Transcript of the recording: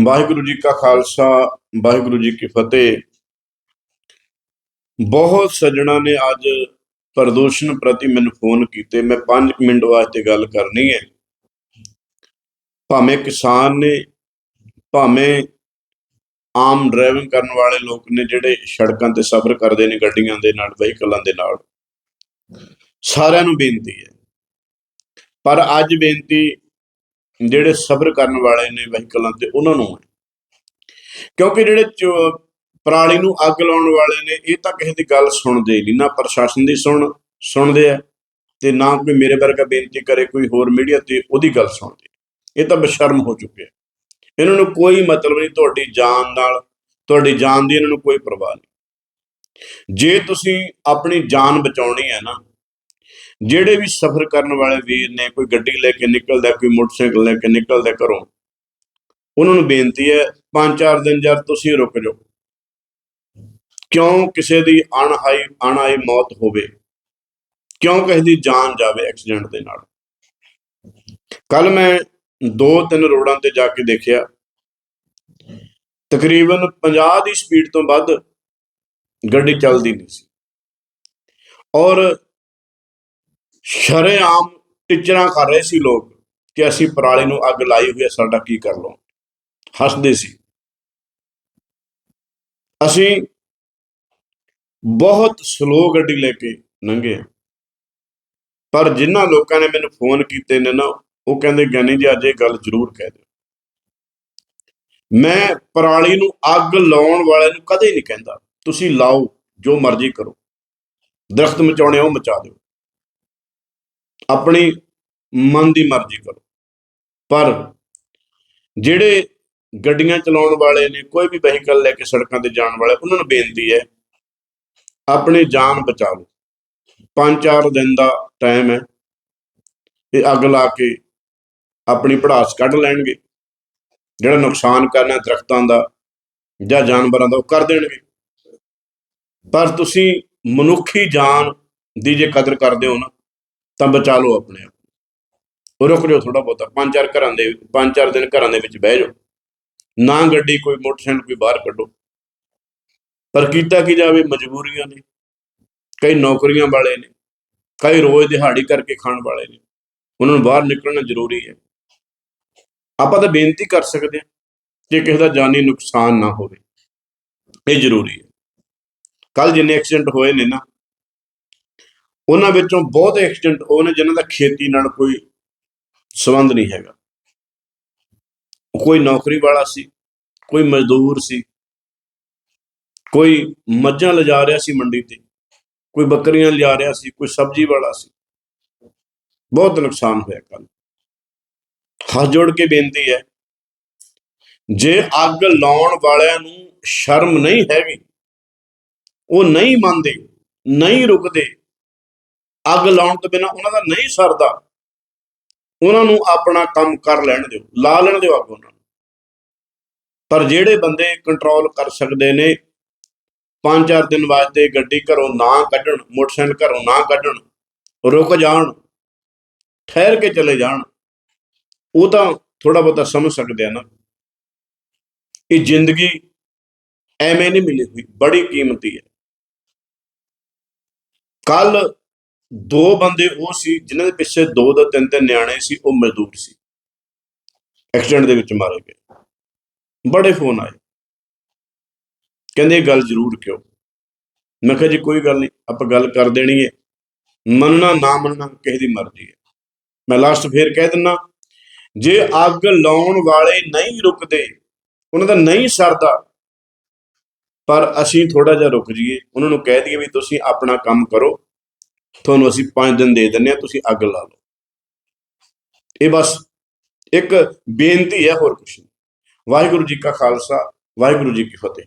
ਵਾਹਿਗੁਰੂ ਜੀ ਕਾ ਖਾਲਸਾ, ਵਾਹਿਗੁਰੂ ਜੀ ਕੀ ਫਤਿਹ। ਬਹੁਤ ਸੱਜਣਾ ਨੇ ਅੱਜ ਪ੍ਰਦੂਸ਼ਣ ਪ੍ਰਤੀ ਮੈਨੂੰ ਫੋਨ ਕੀਤੇ। ਮੈਂ 5 ਮਿੰਟ ਵਾਸਤੇ ਗੱਲ ਕਰਨੀ ਹੈ। ਭਾਵੇਂ ਕਿਸਾਨ ਨੇ, ਭਾਵੇਂ ਆਮ ਡਰਾਈਵਿੰਗ ਕਰਨ ਵਾਲੇ ਲੋਕ ਨੇ ਜਿਹੜੇ ਸੜਕਾਂ ਤੇ ਸਫ਼ਰ ਕਰਦੇ ਨੇ ਗੱਡੀਆਂ ਦੇ ਨਾਲ, ਵਹੀਕਲਾਂ ਦੇ ਨਾਲ। ਸਾਰਿਆਂ ਨੂੰ ਬੇਨਤੀ ਹੈ। ਪਰ ਅੱਜ ਬੇਨਤੀ ਜਿਹੜੇ ਸਬਰ ਕਰਨ ਵਾਲੇ ਨੇ ਵਹੀਕਲਾਂ ਤੇ ਉਹਨਾਂ ਨੂੰ ਹੈ। ਕਿਉਂਕਿ ਜਿਹੜੇ ਚੋ- ਪਰਾਲੀ ਨੂੰ ਅੱਗ ਲਾਉਣ ਵਾਲੇ ਨੇ, ਇਹ ਤਾਂ ਕਿਸੇ ਦੀ ਗੱਲ ਸੁਣਦੇ ਨਹੀਂ, ਨਾ ਪ੍ਰਸ਼ਾਸਨ ਦੀ ਸੁਣ, ਸੁਣਦੇ ਆ ਤੇ ਨਾ ਕੋਈ ਮੇਰੇ ਵਰਗਾ ਬੇਨਤੀ ਕਰੇ, ਕੋਈ ਹੋਰ ਮੀਡੀਆ ਤੇ ਉਹਦੀ ਗੱਲ ਸੁਣਦੇ। ਇਹ ਤਾਂ ਬਸ਼ਰਮ ਹੋ ਚੁੱਕੇ ਇਹਨਾਂ ਨੂੰ ਕੋਈ ਮਤਲਬ ਨਹੀਂ ਤੁਹਾਡੀ ਜਾਨ ਨਾਲ, ਤੁਹਾਡੀ ਜਾਨ ਦੀ ਇਹਨਾਂ ਨੂੰ ਕੋਈ ਪਰਵਾਹ ਨਹੀਂ। ਜੇ ਤੁਸੀਂ ਆਪਣੀ ਜਾਨ ਬਚਾਉਣੀ ਹੈ ਨਾ ਜਿਹੜੇ ਵੀ ਸਫ਼ਰ ਕਰਨ ਵਾਲੇ ਵੀਰ ਨੇ, ਕੋਈ ਗੱਡੀ ਲੈ ਕੇ ਨਿਕਲਦਾ, ਕੋਈ ਮੋਟਰਸਾਈਕਲ ਲੈ ਕੇ ਨਿਕਲਦਾ ਘਰੋਂ, ਉਹਨਾਂ ਨੂੰ ਬੇਨਤੀ ਹੈ, ਪੰਜ ਚਾਰ ਦਿਨ ਜਦ ਤੁਸੀਂ ਰੁਕ ਜਾਓ। ਕਿਉਂ ਕਿਸੇ ਦੀ ਅਣਹਾਈ ਅਣਾਈ ਮੌਤ ਹੋਵੇ? ਕਿਉਂ ਕਿਸੇ ਦੀ ਜਾਨ ਜਾਵੇ ਐਕਸੀਡੈਂਟ ਦੇ ਨਾਲ? ਕੱਲ ਮੈਂ ਦੋ ਤਿੰਨ ਰੋਡਾਂ ਤੇ ਜਾ ਕੇ ਦੇਖਿਆ। ਤਕਰੀਬਨ 50 ਦੀ ਸਪੀਡ ਤੋਂ ਵੱਧ ਗੱਡੀ ਚੱਲਦੀ ਨਹੀਂ ਸੀ। ਔਰ ਸ਼ਰੇਆਮ ਟਿਚਰਾਂ ਕਰ ਰਹੇ ਸੀ ਲੋਕ ਕਿ ਅਸੀਂ ਪਰਾਲੀ ਨੂੰ ਅੱਗ ਲਾਈ ਹੋਈ ਹੈ, ਸਾਡਾ ਕੀ ਕਰ ਲਓ? ਹੱਸਦੇ ਸੀ। ਅਸੀਂ ਬਹੁਤ ਸਲੋ ਗੱਡੀ ਲੈ ਕੇ ਲੰਘੇ ਹਾਂ। ਪਰ ਜਿਨ੍ਹਾਂ ਲੋਕਾਂ ਨੇ ਮੈਨੂੰ ਫੋਨ ਕੀਤੇ ਨੇ ਨਾ, ਉਹ ਕਹਿੰਦੇ ਗਿਆਨੀ ਜੀ, ਅੱਜ ਇਹ ਗੱਲ ਜ਼ਰੂਰ ਕਹਿ ਦਿਓ। ਮੈਂ ਪਰਾਲੀ ਨੂੰ ਅੱਗ ਲਾਉਣ ਵਾਲੇ ਨੂੰ ਕਦੇ ਨਹੀਂ ਕਹਿੰਦਾ। ਤੁਸੀਂ ਲਾਓ, ਜੋ ਮਰਜ਼ੀ ਕਰੋ। ਦਰਖਤ ਮਚਾਉਣੇ ਉਹ ਮਚਾ ਦਿਓ। ਆਪਣੀ ਮਨ ਦੀ ਮਰਜ਼ੀ ਕਰੋ। ਪਰ ਜਿਹੜੇ ਗੱਡੀਆਂ ਚਲਾਉਣ ਵਾਲੇ ਨੇ, ਕੋਈ ਵੀ ਵਹੀਕਲ ਲੈ ਕੇ ਸੜਕਾਂ ਤੇ ਜਾਣ ਵਾਲੇ, ਉਹਨਾਂ ਨੂੰ ਬੇਨਤੀ ਹੈ, ਆਪਣੀ ਜਾਨ ਬਚਾਓ। ਪੰਜ ਚਾਰ ਦਿਨ ਦਾ ਟਾਈਮ ਹੈ ਇਹ ਅੱਗ ਲਾ ਕੇ ਆਪਣੀ ਪੜਾਸ ਕੱਢ ਲੈਣਗੇ। ਜਿਹੜਾ ਨੁਕਸਾਨ ਕਰਨਾ ਦਰਖਤਾਂ ਦਾ ਜਾਂ ਜਾਨਵਰਾਂ ਦਾ, ਉਹ ਕਰ ਦੇਣਗੇ। ਪਰ ਤੁਸੀਂ ਮਨੁੱਖੀ ਜਾਨ ਦੀ ਜੇ ਕਦਰ ਕਰਦੇ ਹੋ ਨਾ ਤਾਂ ਬਚਾ ਲਓ ਆਪਣੇ ਆਪ। ਨੂੰ। ਰੁਕ ਜਾਓ ਥੋੜਾ ਬਹੁਤਾ, ਪੰਜ ਚਾਰ ਘਰਾਂ ਦੇ, ਪੰਜ ਚਾਰ ਦਿਨ ਘਰਾਂ ਦੇ ਵਿੱਚ ਬਹਿ ਜਾਓ। ਨਾ ਗੱਡੀ, ਕੋਈ ਮੋਟਰਸਾਈਕਲ, ਕੋਈ ਬਾਹਰ ਕੱਢੋ। ਪਰ ਕੀਤਾ ਕੀ ਜਾਵੇ, ਮਜਬੂਰੀਆਂ ਨੇ, ਕਈ ਨੌਕਰੀਆਂ ਵਾਲੇ ਨੇ, ਕਈ ਰੋਜ਼ ਦਿਹਾੜੀ ਕਰਕੇ ਖਾਣ ਵਾਲੇ ਨੇ। ਉਹਨਾਂ ਨੂੰ ਬਾਹਰ ਨਿਕਲਣਾ ਜ਼ਰੂਰੀ ਹੈ। ਆਪਾਂ ਤਾਂ ਬੇਨਤੀ ਕਰ ਸਕਦੇ ਹਾਂ ਕਿ ਕਿਸੇ ਦਾ ਜਾਨੀ ਨੁਕਸਾਨ ਨਾ ਹੋਵੇ, ਇਹ ਜ਼ਰੂਰੀ ਹੈ। ਕੱਲ ਜਿੰਨੇ ਐਕਸੀਡੈਂਟ ਹੋਏ ਨੇ ਨਾ ਉਹਨਾਂ ਵਿੱਚੋਂ ਬਹੁਤ ਐਕਸੀਡੈਂਟ ਉਹ ਨੇ ਜਿਨ੍ਹਾਂ ਦਾ ਖੇਤੀ ਨਾਲ ਕੋਈ ਸੰਬੰਧ ਨਹੀਂ ਹੈਗਾ। ਕੋਈ ਨੌਕਰੀ ਵਾਲਾ ਸੀ, ਕੋਈ ਮਜ਼ਦੂਰ ਸੀ, ਕੋਈ ਮੱਝਾਂ ਲਿਜਾ ਰਿਹਾ ਸੀ ਮੰਡੀ ਤੇ, ਕੋਈ ਬੱਕਰੀਆਂ ਲਿਜਾ ਰਿਹਾ ਸੀ, ਕੋਈ ਸਬਜ਼ੀ ਵਾਲਾ ਸੀ। ਬਹੁਤ ਨੁਕਸਾਨ ਹੋਇਆ ਕੱਲ ਹੱਥ ਜੋੜ ਕੇ ਬੇਨਤੀ ਹੈ, ਜੇ ਅੱਗ ਲਾਉਣ ਵਾਲਿਆਂ ਨੂੰ ਸ਼ਰਮ ਨਹੀਂ ਹੈਗੀ, ਉਹ ਨਹੀਂ ਮੰਨਦੇ, ਨਹੀਂ ਰੁਕਦੇ ਅੱਗ ਲਾਉਣ ਤੋਂ ਬਿਨਾ ਉਹਨਾਂ ਦਾ ਨਹੀਂ ਸਰਦਾ। ਉਹਨਾਂ ਨੂੰ ਆਪਣਾ ਕੰਮ ਕਰ ਲੈਣ ਦਿਓ, ਲਾ ਲੈਣ ਦਿਓ ਅੱਗ ਉਹਨਾਂ ਨੂੰ। ਪਰ ਜਿਹੜੇ ਬੰਦੇ ਕੰਟਰੋਲ ਕਰ ਸਕਦੇ ਨੇ, ਪੰਜ ਚਾਰ ਦਿਨ ਵਾਸਤੇ ਗੱਡੀ ਘਰੋਂ ਨਾ ਕੱਢਣ, ਮੋਟਰਸਾਈਕਲ ਘਰੋਂ ਨਾ ਕੱਢਣ, ਰੁਕ ਜਾਣ, ਠਹਿਰ ਕੇ ਚਲੇ ਜਾਣ, ਉਹ ਤਾਂ ਥੋੜਾ ਬਹੁਤਾ ਸਮਝ ਸਕਦੇ ਆ ਨਾ। ਇਹ ਜ਼ਿੰਦਗੀ ਐਵੇਂ ਨਹੀਂ ਮਿਲੀ ਹੋਈ, ਬੜੀ ਕੀਮਤੀ ਹੈ। ਕੱਲ ਦੋ ਬੰਦੇ ਉਹ ਸੀ, ਜਿਨ੍ਹਾਂ ਦੇ ਪਿੱਛੇ ਦੋ ਦੋ ਤਿੰਨ ਤਿੰਨ ਨਿਆਣੇ ਸੀ, ਉਹ ਮਜ਼ਦੂਰ ਸੀ। ਐਕਸੀਡੈਂਟ ਦੇ ਵਿੱਚ ਮਾਰੇ ਗਏ। ਬੜੇ ਫੋਨ ਆਏ। ਕਹਿੰਦੇ ਇਹ ਗੱਲ ਜ਼ਰੂਰ ਕਿਉਂ? ਮੈਂ ਕਿਹਾ ਜੀ, ਕੋਈ ਗੱਲ ਨਹੀਂ, ਆਪਾਂ ਗੱਲ ਕਰ ਦੇਣੀ ਹੈ। ਮੰਨਣਾ, ਨਾ ਮੰਨਣਾ, ਕਿਸੇ ਦੀ ਮਰਜ਼ੀ ਹੈ। ਮੈਂ ਲਾਸਟ ਫੇਰ ਕਹਿ ਦਿੰਨਾ, ਜੇ ਅੱਗ ਲਾਉਣ ਵਾਲੇ ਨਹੀਂ ਰੁਕਦੇ, ਉਹਨਾਂ ਦਾ ਨਹੀਂ ਸਰਦਾ, ਪਰ ਅਸੀਂ ਥੋੜਾ ਜਿਹਾ ਰੁਕ ਜਾਈਏ। ਉਹਨਾਂ ਨੂੰ ਕਹਿ ਦਈਏ ਵੀ ਤੁਸੀਂ ਆਪਣਾ ਕੰਮ ਕਰੋ। ਤੁਹਾਨੂੰ ਅਸੀਂ 5 ਦਿਨ ਦੇ ਦਿੰਨੇ ਆ ਤੁਸੀਂ ਅੱਗ ਲਾ ਲਓ। ਇਹ ਬਸ ਇੱਕ ਬੇਨਤੀ ਹੈ ਹੋਰ ਕੁਛ ਨਹੀਂ। ਵਾਹਿਗੁਰੂ ਜੀ ਕਾ ਖਾਲਸਾ, ਵਾਹਿਗੁਰੂ ਜੀ ਕੀ ਫਤਿਹ।